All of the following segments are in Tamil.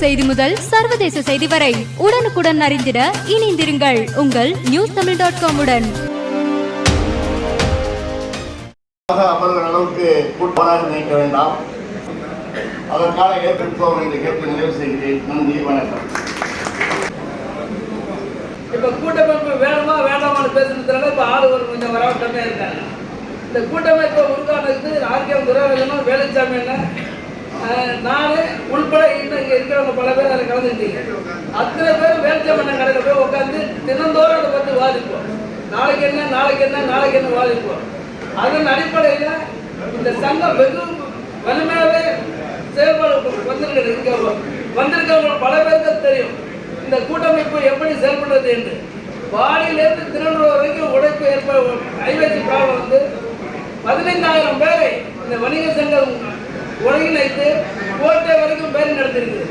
செய்தி முதல் சர்வதேச செய்தி வரை உடனுக்குடன் அறிந்திட இணைந்திருங்கள் உங்கள் நியூஸ் தமிழ் டாட் காம் உடன். அமர்கிற அளவுக்கு கூட்டமாக நினைக்க வேண்டாம். அதற்கான ஏற்படுத்துவோம் என்று கேட்டு நிறைவு செய்கிறேன். நன்றி வணக்கம். இப்ப கூட்டமைப்பு வேணுமா வேண்டாமான்னு பேசுறதுனால இப்ப ஆள் ஒரு கொஞ்சம் வர கம்மியா இருக்காங்க. இந்த கூட்டமைப்பை உருவானதுக்கு ஆர்கேஎம் துரைராஜனும் வேலுச்சாமி என்ன? நானு உள்பட இன்னும் இங்கே இருக்கிறவங்க பல பேர் அதில் கலந்துக்கிட்டீங்க. அத்தனை பேர் வேலுச்சாமி அண்ணன் கடையில் போய் உட்காந்து தினந்தோறும் அதை பற்றி வாதிப்போம். நாளைக்கு என்ன நாளைக்கு என்ன நாளைக்கு என்ன வாதிப்போம். அதன் அடிப்படையில் இந்த சங்கம் வெகு வலிமையாகவே செயல்பாடு வந்திருக்கிறது இங்கே. வந்திருக்கவங்க பல பேருக்கு தெரியும். இந்த கூட்டமைப்பு எப்படி செயல்படுறது என்று. வாடியிலேருந்து திருநூறு வரைக்கும் உழைப்பு ஏற்ப ஐவேசி ப்ராப்ளம் வந்து பதினைந்தாயிரம் பேரை இந்த வணிக சங்கம் ஒருங்கிணைத்து கோட்டை வரைக்கும் பேர் நடத்திருக்கு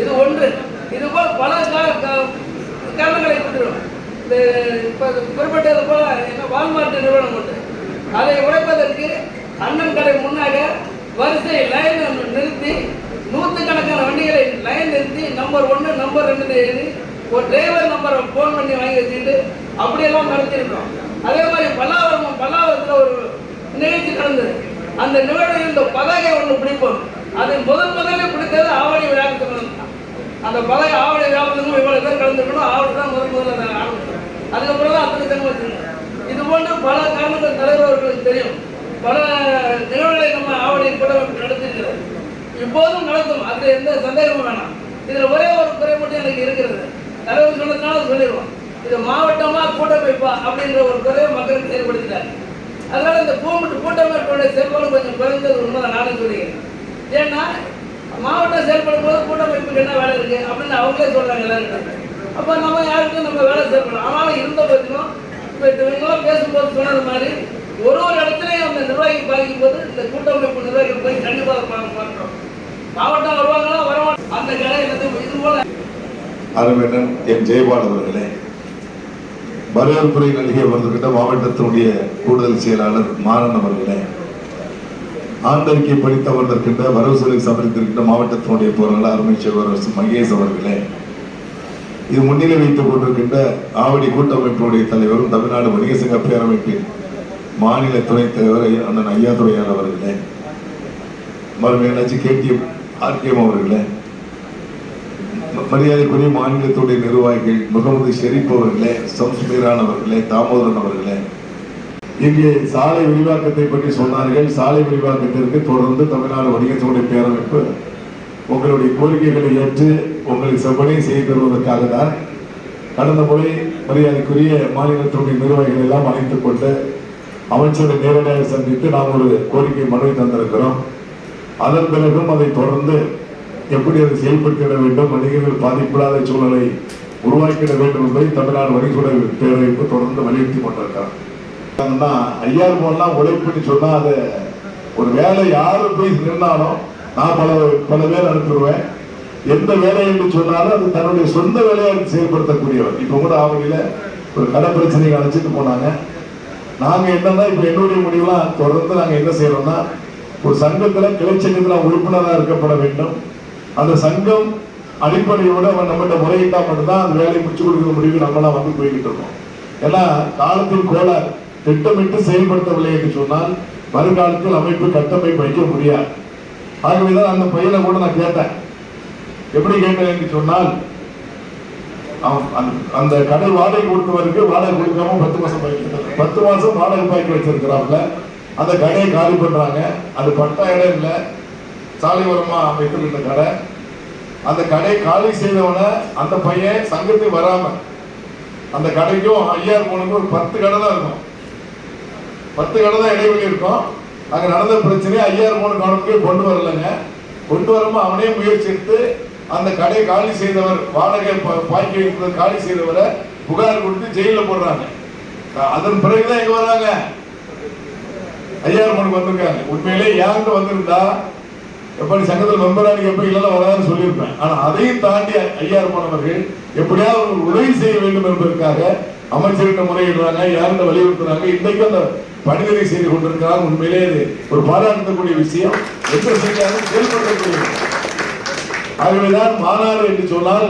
இது ஒன்று. இது போல் பல காரணங்களை கொண்டிரும் இந்த இப்போ குறிப்பிட்டது போல என்ன வால்மார்ட் நிறுவனம் உண்டு அதை உழைப்பதற்கு அண்ணன் கடை முன்னாக வரிசை லைன் நிறுத்தி நூற்றுக்கணக்கான வண்டிகளை லைன் நிறுத்தி நம்பர் ஒன்று நம்பர் ரெண்டு எழுதி ஒரு டிரைவர் நம்பரை ஃபோன் பண்ணி வாங்கி வச்சுட்டு அப்படியெல்லாம் நடத்திருக்கோம் அதே மாதிரி பல்லாவரம் பல்லாவரத்தில் ஒரு நிகழ்ச்சி நடந்தது. அந்த நிழலில் இந்த பதாகை ஒன்று பிடிப்போம். அது முதல் முதல்ல பிடித்தது ஆவணி விழாக்கு அந்த பலகை ஆவணி வியாபாரத்துக்கும் இவ்வளவு பேர் கலந்துக்கணும். ஆவணி தான் முதல் முதல்ல அதை ஆரம்பிச்சோம் அதுக்கப்புறம் தான் அத்தனை சங்கம் வச்சிருந்தோம். இது போன்று பல காரணங்கள் தலைவர்களுக்கு தெரியும். பல நிகழ்வுகளை நம்ம ஆவணி கூட நடத்திருக்கிறது இப்போதும் நடத்தும் அது எந்த சந்தேகமும் வேணாம். இதுல ஒரே ஒரு குறை மட்டும் எனக்கு இருக்கிறது. தலைவர் சொன்னதுனால சொல்லிடுவோம். இது மாவட்டமா கூட்டமைப்பா அப்படின்ற ஒரு குறையை மக்களுக்கு ஏற்படுத்தினார் அதனால இந்த பூமிட்டு கூட்டமைப்போட செயல்பாடு கொஞ்சம் குறைந்தது உண்மை நானும் சொல்லிக்கிறேன் ஏன்னா மாவட்டம் செயல்படும் போது கூட்டமைப்புக்கு என்ன வேலை இருக்கு? அப்படின்னு அவங்களே சொல்றாங்க எல்லாரும் அப்போ நம்ம யாருக்கும் நம்ம வேலை செயல்படும் ஆனாலும் இருந்த போதிலும் இப்போ இவங்களாம் பேசும்போது சொன்னது மாதிரி ஒரு ஒரு இடத்துலையும் அந்த நிர்வாகி பாதிக்கும் போது இந்த கூட்டமைப்பு நிர்வாகிகள் போய் கண்டிப்பாக பா- பார்க்கிறோம் மாவட்டம் வருவாங்களா வரமாட்டோம் அந்த கடை எல்லாத்தையும் இது போல அருமையிடம் என் ஜெயபால் அவர்களே வரவேற்புரை நல்கிய வந்திருக்கின்ற மாவட்டத்தினுடைய கூடுதல் செயலாளர் மாறன் அவர்களே ஆண்டறிக்கை படித்து வரவு செலவு சமர்ப்பித்திருக்கின்ற மாவட்டத்தினுடைய பொருளாளர் அருமை செல்வரசு மகேஷ் அவர்களே இது முன்னிலை வைத்துக் கொண்டிருக்கின்ற ஆவடி கூட்டமைப்பினுடைய தலைவரும் தமிழ்நாடு வணிக சங்க பேரமைப்பின் மாநில துணைத் தலைவர் அண்ணன் ஐயாதுரையார் அவர்களே மறுமையாச்சு கேடிஎம் ஆர்கேஎம் அவர்களே. மரியாதைக்குரிய மாநிலத்துடைய நிர்வாகிகள் முகமது ஷெரீப் அவர்களே சம்ஸ் அவர்களே தாமோதரன் அவர்களே. இங்கே சாலை விரிவாக்கத்தை பற்றி சொன்னார்கள். சாலை விரிவாக்கத்திற்கு தொடர்ந்து தமிழ்நாடு வணிகத்துடைய பேரமைப்பு உங்களுடைய கோரிக்கைகளை ஏற்று உங்களுக்கு செவ்வனை செய்து தருவதற்காக தான் கடந்த முறை மரியாதைக்குரிய மாநிலத்துடைய நிர்வாகிகள் எல்லாம் அழைத்துக் கொண்டு அமைச்சரை நேரடியாக சந்தித்து நாம் ஒரு கோரிக்கை மனுவை தந்திருக்கிறோம். அதன் பிறகும் அதை தொடர்ந்து எப்படி அதை செயல்படுத்திட வேண்டும் வணிகர்கள் பாதிப்பில்லாத சூழலை உருவாக்கிட வேண்டும் என்பதை தமிழ்நாடு வணிகத்துறை பேரவைப்பு தொடர்ந்து வலியுறுத்தி கொண்டிருக்கிறார். ஐயாயிரம் ரூபாய்லாம் உழைப்புன்னு சொன்னா அது ஒரு வேலை யாரு போய் நின்னாலும் நான் பல பல பேர் அனுப்பிடுவேன். எந்த வேலை என்று சொன்னாலும் அது தன்னுடைய சொந்த வேலையை எடுத்து செயல்படுத்தக்கூடியவர். இப்ப கூட அவங்கள ஒரு கடை பிரச்சனையை அழைச்சிட்டு போனாங்க. நாங்க என்னன்னா இப்ப என்னுடைய முடிவுலாம் தொடர்ந்து நாங்க என்ன செய்யறோம்னா ஒரு சங்கத்துல கிளை சங்கத்துல உறுப்பினராக இருக்கப்பட வேண்டும். அந்த சங்கம் அடிப்படையோட அவன் நம்மகிட்ட முறையிட்டா மட்டும்தான் அந்த வேலையை முடிச்சு கொடுக்க முடிவு நம்மளாம் வந்து போய்கிட்டு இருக்கோம். ஏன்னா காலத்தின் கோளாறு திட்டமிட்டு செயல்படுத்தவில்லை என்று சொன்னால் வருங்காலத்தில் அமைப்பு கட்டமைப்பு வைக்க முடியாது. ஆகவேதான் அந்த பையனை கூட நான் கேட்டேன். எப்படி கேட்டேன் என்று சொன்னால் அவன் அந்த- அந்த கடல் வாடகை கொடுத்தவருக்கு வாடகை கொடுக்காம பத்து மாசம் பாக்கி பத்து மாசம் வாடகை பாக்கி வச்சிருக்கிறாப்ல அந்த கடையை காலி பண்றாங்க. அது பட்டா இடம் இல்லை. சாலை ஓரமா வைத்திருந்த கடை. அந்த கடை காலி செய்தவன அந்த பையன் சங்கத்துக்கு வராம அந்த கடைக்கும் ஐயாயிரம் போனுக்கும் ஒரு பத்து கடை தான் இருக்கும். பத்து கடை தான் இடைவெளி இருக்கும். அங்க நடந்த பிரச்சனையை ஐயாயிரம் மூணு கவனத்துக்கு கொண்டு வரலைங்க. கொண்டு வரமா அவனே முயற்சி எடுத்து அந்த கடை காலி செய்தவர் வாடகை பாக்கி வைத்தது காலி செய்தவரை புகார் கொடுத்து ஜெயில போடுறாங்க. அதன் பிறகுதான் எங்க வராங்க. ஐயாயிரம் மணிக்கு வந்திருக்காங்க. உண்மையிலே யாருங்க வந்திருந்தா எப்படி சங்கத்தில் மெம்பராக எப்ப இல்லைன்னா வராதுன்னு சொல்லியிருப்பேன். ஆனா அதையும் தாண்டி ஐயாயிரம் மாணவர்கள் எப்படியாவது அவர்கள் உதவி செய்ய வேண்டும் என்பதற்காக அமைச்சர்கிட்ட முறையிடுறாங்க யாருந்த வலியுறுத்துறாங்க இன்றைக்கு அந்த பணிகளை செய்து கொண்டிருக்கிறாங்க. உண்மையிலே அது ஒரு பாராட்டக்கூடிய விஷயம். எந்த செஞ்சாலும் செயல்படுத்தக்கூடிய ஆகவேதான் மாநாடு என்று சொன்னால்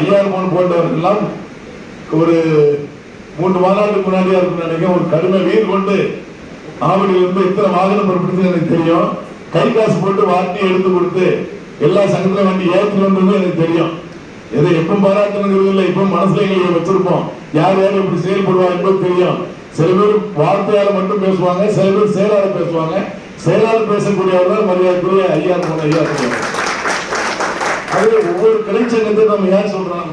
ஐயாயிரம் மோன் போன்றவர்கள் எல்லாம் ஒரு மூன்று மாநாட்டுக்கு முன்னாடியா இருக்கும் நினைக்கிறேன். ஒரு கடுமை வீர் கொண்டு ஆவடியிலிருந்து எத்தனை வாகனம் புறப்படுது எனக்கு தெரியும். கை காசு போட்டு வார்த்தையை எடுத்து கொடுத்து எல்லா சங்கத்துல வண்டி ஏற்றி வந்ததும் எனக்கு தெரியும். எதை எப்ப பாராட்டணுங்கிறது இல்லை இப்ப மனசுல எங்களை வச்சிருப்போம். யார் யார் எப்படி செயல்படுவா என்பது தெரியும். சில பேர் வார்த்தையால மட்டும் பேசுவாங்க சில பேர் செயலால பேசுவாங்க. செயலாளர் பேசக்கூடியவர் தான் மரியாதைக்குரிய ஐயா நம்ம ஐயா அது ஒவ்வொரு கிளைச்சங்கத்தை நம்ம ஏன் சொல்றோம்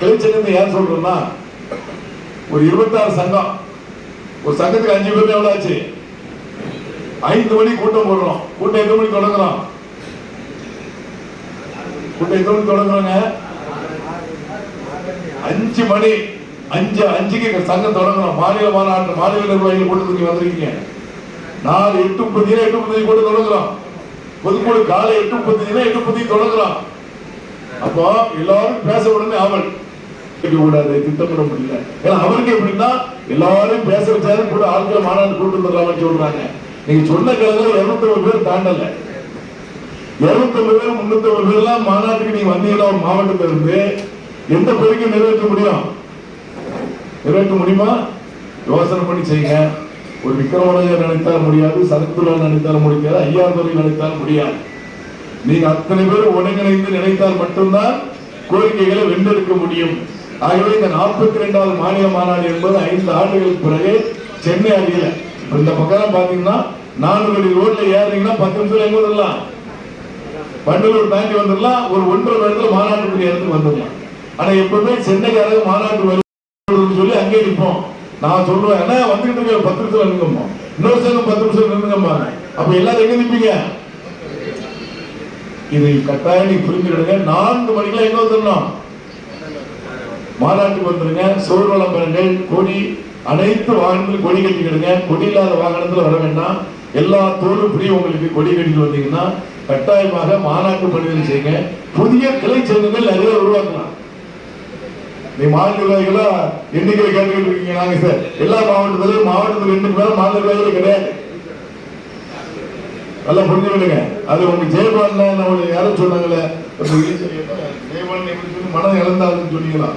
கிளைச்சங்கத்தை ஏன் சொல்றோம்னா ஒரு இருபத்தாறு சங்கம். ஒரு சங்கத்துக்கு அஞ்சு பேர் எவ்வளவு ஆச்சு? ஐந்து மணி கூட்டம் போடுறோம். கூட்டம் எத்தனை மணிக்கு தொடங்குறோம்? கூட்டம் எத்தனை மணி தொடங்குறாங்க? அஞ்சு மணி. அஞ்சு அஞ்சுக்கு சங்கம் தொடங்குறோம். மாநில மாநாட்டு மாநில நிர்வாகிகள் கூட்டத்துக்கு வந்திருக்கீங்க. நாலு எட்டு முப்பத்தி எட்டு முப்பத்தி கூட தொடங்குறோம். பொதுக்குழு காலை எட்டு முப்பத்தி எட்டு முப்பத்தி தொடங்குறோம். அப்போ எல்லாரும் பேச உடனே அவள் கூடாது திட்டமிட முடியல. ஏன்னா அவருக்கு எப்படின்னா எல்லாரும் பேச வச்சாலும் கூட ஆட்கள் மாநாடு கூட்டு வந்துடலாம்னு சொல்றாங்க. நீங்க சொன்ன காலத்தில் இருநூத்தி பேர் தாண்டல. இருநூத்தி பேர் முன்னூத்தி பேர் எல்லாம் மாநாட்டுக்கு நீங்க வந்தீங்கன்னா ஒரு மாவட்டத்தில் இருந்து எந்த கோரிக்கை நிறைவேற்ற முடியும். நிறைவேற்ற முடியுமா? யோசனை பண்ணி செய்யுங்க. ஒரு விக்ரமராஜர் நினைத்தால் முடியாது சரத்துலா நினைத்தால் முடியாது ஐயாதுரை நினைத்தால் முடியாது. நீங்க அத்தனை பேர் ஒருங்கிணைந்து நினைத்தால் மட்டும்தான் கோரிக்கைகளை வென்றெடுக்க முடியும். ஆகவே இந்த நாற்பத்தி ரெண்டாவது மாநில மாநாடு என்பது ஐந்து ஆண்டுகளுக்கு பிறகு சென்னை அறியலை இந்த பக்கம் பாத்தீங்கன்னா நாலு அடி ரோட்ல ஏறினீங்கன்னா பத்து நிமிஷம் எங்க வந்துடலாம்? பண்டலூர் தாண்டி வந்துடலாம். ஒரு ஒன்றரை மணி நேரத்துல மாநாட்டுக்குரிய இடத்துக்கு வந்துடலாம். ஆனா எப்பவுமே சென்னைக்காரங்க மாநாட்டு வருதுன்னு சொல்லி அங்கே நிற்போம் நான் சொல்றேன் என்ன வந்துகிட்டு இருக்க பத்து நிமிஷம் நின்றுங்கம்மா இன்னொரு சங்கம் பத்து நிமிஷம் நின்றுங்கம்மா அப்ப எல்லாரும் எங்க நிற்பீங்க இதை கட்டாயம் நீ புரிஞ்சுக்கிடுங்க. நான்கு மணிக்கெல்லாம் எங்க வந்துடணும் மாநாட்டுக்கு வந்துருங்க சோறு விளம்பரங்கள் கொடி அனைத்து வாகனத்திலும் கொடி கட்டிக்கிடுங்க. கொடி இல்லாத வாகனத்துல வர வேண்டாம். எல்லா தோலும் ஃப்ரீ உங்களுக்கு கொடி கட்டிட்டு வந்தீங்கன்னா கட்டாயமாக மாநாட்டு பணிகள் செய்யுங்க. புதிய கிளை சங்கங்கள் நிறைய உருவாக்கலாம். நீ மாநில நிர்வாகிகளா எண்ணிக்கை கேட்டுக்கிட்டு இருக்கீங்க நாங்க சார். எல்லா மாவட்டத்திலும் மாவட்டத்தில் ரெண்டு பேரும் மாநில நிர்வாகிகள் கிடையாது. நல்லா புரிஞ்சுக்கிடுங்க அது உங்க ஜெயபாலன் யாரும் சொன்னாங்களே ஜெயபாலன் எப்படி சொல்லி மனம் இழந்தாருன்னு சொன்னீங்களா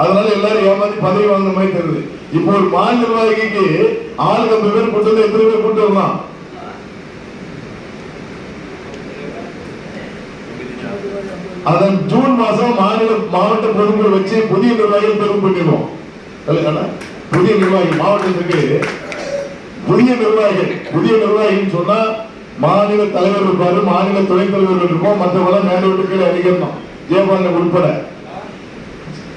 அதனால எல்லாரும் ஏமாத்தி பதவி வாங்கின மாதிரி தெரியுது. இப்போ ஒரு மாநில நிர்வாகிக்கு ஆளுக்கு ஐம்பது பேர் கூட்டு வந்து எத்தனை பேர் கூட்டு வரலாம் அதன் ஜூன் மாசம் மாநில மாவட்ட பொதுக்குழு வச்சு புதிய நிர்வாகிகள் தேர்வு பண்ணிடுவோம் புதிய நிர்வாகி மாவட்டத்துக்கு புதிய நிர்வாகிகள் புதிய நிர்வாகின்னு சொன்னா மாநில தலைவர் இருப்பாரு மாநில துணைத் தலைவர்கள் இருப்போம் மற்றவங்க மேல விட்டு கீழே ஜெயபாலன் உட்பட.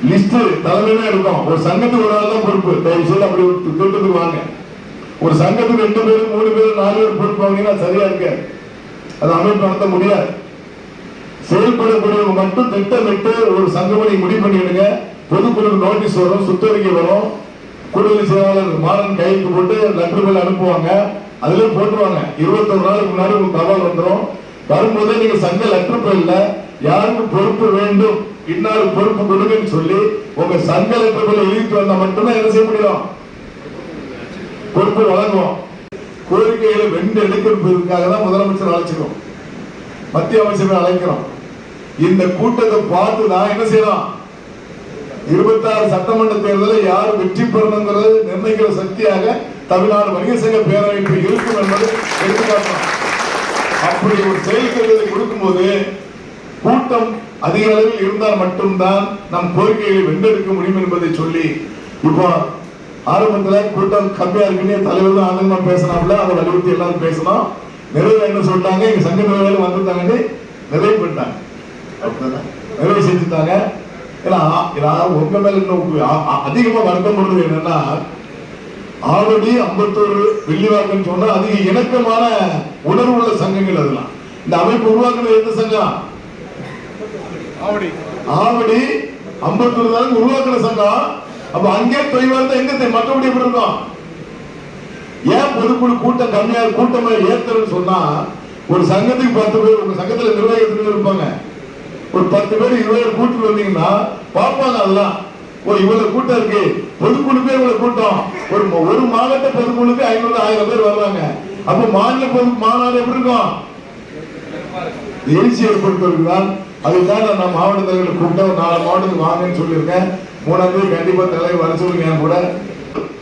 லிஸ்ட் தலைமையா இருக்கும். ஒரு சங்கத்துக்கு ஒரு ஆள் தான் பொறுப்பு. தயவு செய்து அப்படி ஒரு திட்டத்துக்கு வாங்க. ஒரு சங்கத்துக்கு ரெண்டு பேரும் மூணு பேர் நாலு பேர் பொறுப்பு வாங்கினா சரியா இருக்காது அது அமைப்பு நடத்த முடியாது. செயல்படக்கூடியவங்க மட்டும் திட்டமிட்டு ஒரு சங்கமணி முடிவு பண்ணிடுங்க. பொதுக்குழு நோட்டீஸ் வரும் சுத்தறிக்கை வரும். கூடுதல் செயலாளர் மாறன் கைக்கு போட்டு லெட்டர்கள் அனுப்புவாங்க. அதுல போட்டுருவாங்க. இருபத்தொரு நாளுக்கு முன்னாடி உங்களுக்கு தகவல் வந்துடும் வரும்போதே நீங்க சங்க லெட்டர் பேர்ல யாருக்கு பொறுப்பு வேண்டும்? இன்னொரு பொறுப்பு கொடுங்கன்னு சொல்லி உங்க சங்க லெட்டர் வந்தா மட்டும்தான் என்ன செய்ய முடியும்? பொறுப்பு வழங்குவோம். கோரிக்கைகளை வெண்டு எடுக்கிறதுக்காக தான் முதலமைச்சர் அழைச்சிடும் மத்திய அமைச்சரை அழைக்கிறோம். இந்த கூட்டத்தை பார்த்து நான் என்ன செய்யலாம்? இருபத்தாறு சட்டமன்ற தேர்தலில் யார் வெற்றி பெறணுங்கிறது நிர்ணயிக்கிற சக்தியாக தமிழ்நாடு வணிக சங்க பேரமைப்பு இருக்கும் என்பதை எடுத்துக்காட்டணும் அப்படி ஒரு செயல்களை கொடுக்கும்போது கூட்டம் அதிக அளவில் இருந்தால் மட்டும்தான் நம் கோரிக்கைகளை வென்றெடுக்க முடியும் என்பதை சொல்லி இப்போ ஆரம்பத்துல கூட்டம் கம்மியா இருக்குன்னு தலைவர் தான் ஆனந்தமா பேசினாப்ல அதை வலியுறுத்தி எல்லாரும் பேசணும் நிறைவு என்ன சொல்லிட்டாங்க எங்க சங்க நிர்வாகிகள் வந்திருந்தாங்கன்னு நிறைவு பண்ணிட்டாங்க. நிறைவு செஞ்சுட்டாங்க. ஏன்னா உங்க மேல இன்னும் அ- அ- அதிகமா வருத்தப்படுறது என்னன்னா ஆல்ரெடி ஐம்பத்தோரு வெள்ளிவாக்கன்னு சொன்னா அதிக இணக்கமான உணர்வு உள்ள சங்கங்கள் அதெல்லாம். இந்த அமைப்பு உருவாக்குறது எந்த சங்கம்? ஆவடி. ஐம்பத்தொரு தான் உருவாக்குற சங்கம். அப்ப அங்கே தொய்வா இருந்தா எங்க மற்றபடி எப்படி இருக்கும்? ஏன் பொதுக்குழு கூட்டம் கம்மியா கூட்டமா ஏத்தணும்னு சொன்னா ஒரு சங்கத்துக்கு பத்து பேர் உங்க சங்கத்துல நிர்வாகி எத்தனை பேர் இருப்பாங்க? ஒரு பத்து பேர் இருபது பேர் கூட்டிட்டு வந்தீங்கன்னா பார்ப்பாங்க அதெல்லாம். ஓ இவ்வளவு கூட்டம் இருக்கு. பொதுக்குழுக்கே இவ்வளவு கூட்டம். ஒரு ஒரு மாவட்ட பொதுக்குழுக்கு ஐநூறு ஆயிரம் பேர் வர்றாங்க. அப்ப மாநில பொது மாநாடு எப்படி இருக்கும்? எழுச்சி ஏற்படுத்துவதற்கு தான் அதுதான் நான் மாவட்ட தலைவர்கள் கூப்பிட்டு ஒரு நாலு மாவட்டத்துக்கு வாங்கன்னு சொல்லியிருக்கேன். மூணாம் தேதி கண்டிப்பா தலைவர் வர சொல்லுங்க என் கூட.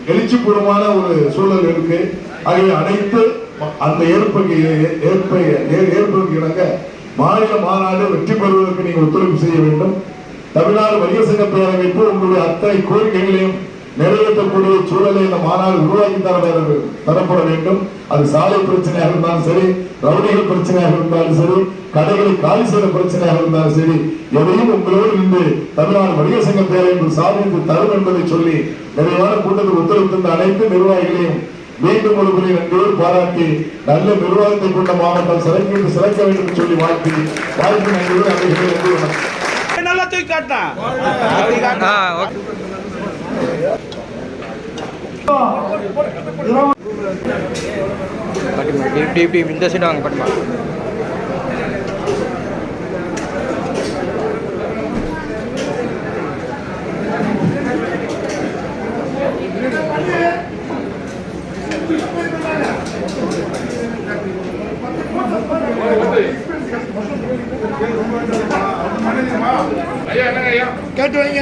எழுச்சிபூர்வமான ஒரு சூழல் இருக்கு. ஆகவே அனைத்து அந்த ஏற்புக்கு ஏ- ஏற்ப ஏற்புக்கு இணங்க மாநில மாநாடு வெற்றி பெறுவதற்கு நீங்கள் ஒத்துழைப்பு செய்ய வேண்டும். தமிழ்நாடு வணிக சங்க பேரமைப்பு உங்களுடைய அத்தனை கோரிக்கைகளையும் நிறைவேற்றக்கூடிய சூழலை இந்த மாநாடு உருவாக்கி தர வேண்டும் தரப்பட வேண்டும். அது சாலை பிரச்சனையாக இருந்தாலும் சரி ரவுடிகள் பிரச்சனையாக இருந்தாலும் சரி கடைகளை காலி செய்த பிரச்சனையாக இருந்தாலும் சரி எதையும் உங்களோடு நின்று தமிழ்நாடு வணிக சங்க பேரமைப்பு சாதித்து தரும் என்பதை சொல்லி நிறைவான கூட்டத்தில் ஒத்துழைப்பு தந்த அனைத்து நிர்வாகிகளையும் மீண்டும் ஒரு முறை நன்றியோடு பாராட்டி நல்ல நிர்வாகத்தை கொண்ட மாவட்டம் சிறக்க சிறக்க வேண்டும் என்று சொல்லி வாழ்த்தி வாழ்த்து நன்றியோடு அமைகிறேன் நல்லா தூக்கி காட்டினா பட்டுமா இப்படி டீப் இந்த சைடு வாங்க பட்டுமா கேட்டு வைங்க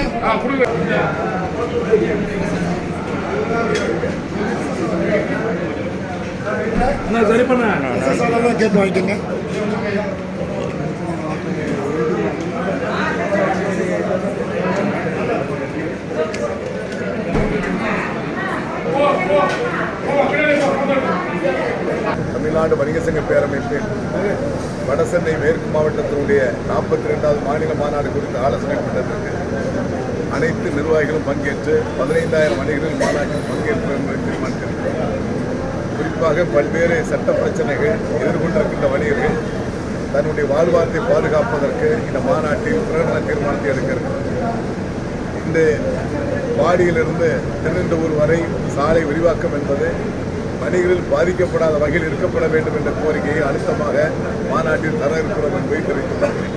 சரி பண்ண. கேட்டு வாங்கிக்கோங்க. தமிழ்நாடு வணிக சங்க பேரமைப்பின் வடசென்னை மேற்கு மாவட்டத்தினுடைய நாற்பத்தி ரெண்டாவது மாநில மாநாடு குறித்த ஆலோசனை கூட்டத்திற்கு அனைத்து நிர்வாகிகளும் பங்கேற்று பதினைந்தாயிரம் வணிகர்கள் மாநாட்டில் பங்கேற்பு என்பதை தீர்மானித்திருக்கிறோம் குறிப்பாக பல்வேறு சட்ட பிரச்சனைகள் எதிர்கொண்டிருக்கின்ற வணிகர்கள் தன்னுடைய வாழ்வாரத்தை பாதுகாப்பதற்கு இந்த மாநாட்டில் பிரகடன தீர்மானத்தை எடுக்க இந்த பாடியிலிருந்து திருநெல்வேலூர் வரை சாலை விரிவாக்கம் என்பது வணிகர்கள் பாதிக்கப்படாத வகையில் இருக்கப்பட வேண்டும் என்ற கோரிக்கையை அழுத்தமாக மாநாட்டில் தர இருக்கிறோம் என்பதை தெரிவித்துள்ளோம்